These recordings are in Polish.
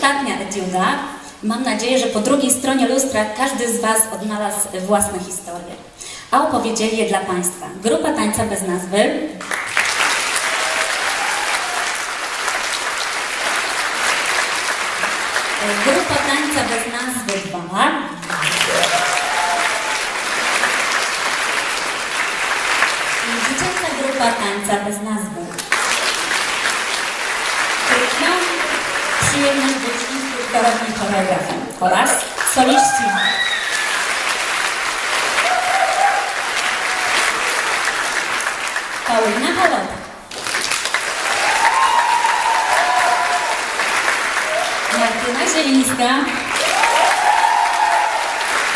ostatnia etiuda. Mam nadzieję, że po drugiej stronie lustra każdy z Was odnalazł własne historie. A opowiedzieli je dla Państwa. Grupa tańca bez nazwy. Grupa tańca bez nazwy 2. I dziecięca grupa tańca bez nazwy. Mam przyjemność być instruktorem i choreografem oraz soliści. Paulina Halota. Martyna Zielińska.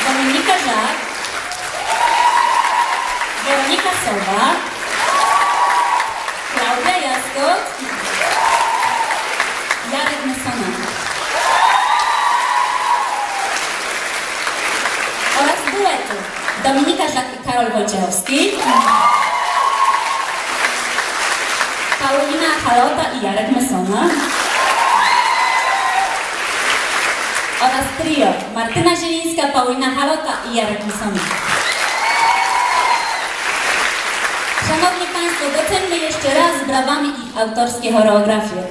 Dominika Żak. Weronika Sowa. Klaudia Jaskot. Jarek Mesona. Oraz duetu Dominika Żak i Karol Wojciechowski. Paulina Halota i Jarek Mesona. Oraz trio Martyna Zielińska, Paulina Halota i Jarek Mesona. Szanowni Państwo, doceńmy jeszcze raz brawami ich autorskie choreografie.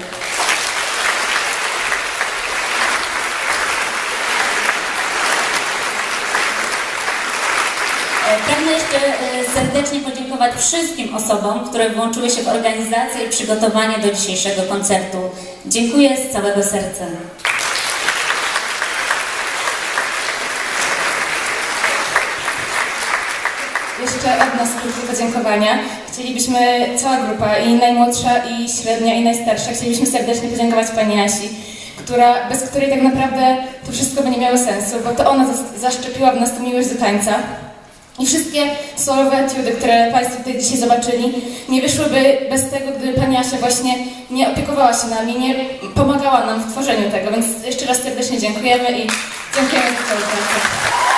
Pragnę jeszcze e, serdecznie podziękować wszystkim osobom, które włączyły się w organizację i przygotowanie do dzisiejszego koncertu. Dziękuję z całego serca. Jeszcze od nas krótkie podziękowania. Chcielibyśmy, cała grupa, i najmłodsza, i średnia, i najstarsza, chcielibyśmy serdecznie podziękować Pani Asi, która, bez której tak naprawdę to wszystko by nie miało sensu, bo to ona zas- zaszczepiła w nas tą miłość do tańca. I wszystkie solowe etiudy, które Państwo tutaj dzisiaj zobaczyli, nie wyszłyby bez tego, gdyby Pani Asia właśnie nie opiekowała się nami, nie pomagała nam w tworzeniu tego. Więc jeszcze raz serdecznie dziękujemy i dziękujemy za całą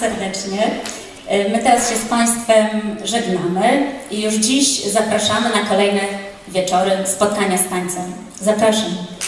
serdecznie. E, My teraz się z Państwem żegnamy i już dziś zapraszamy na kolejne wieczory spotkania z tańcem. Zapraszam.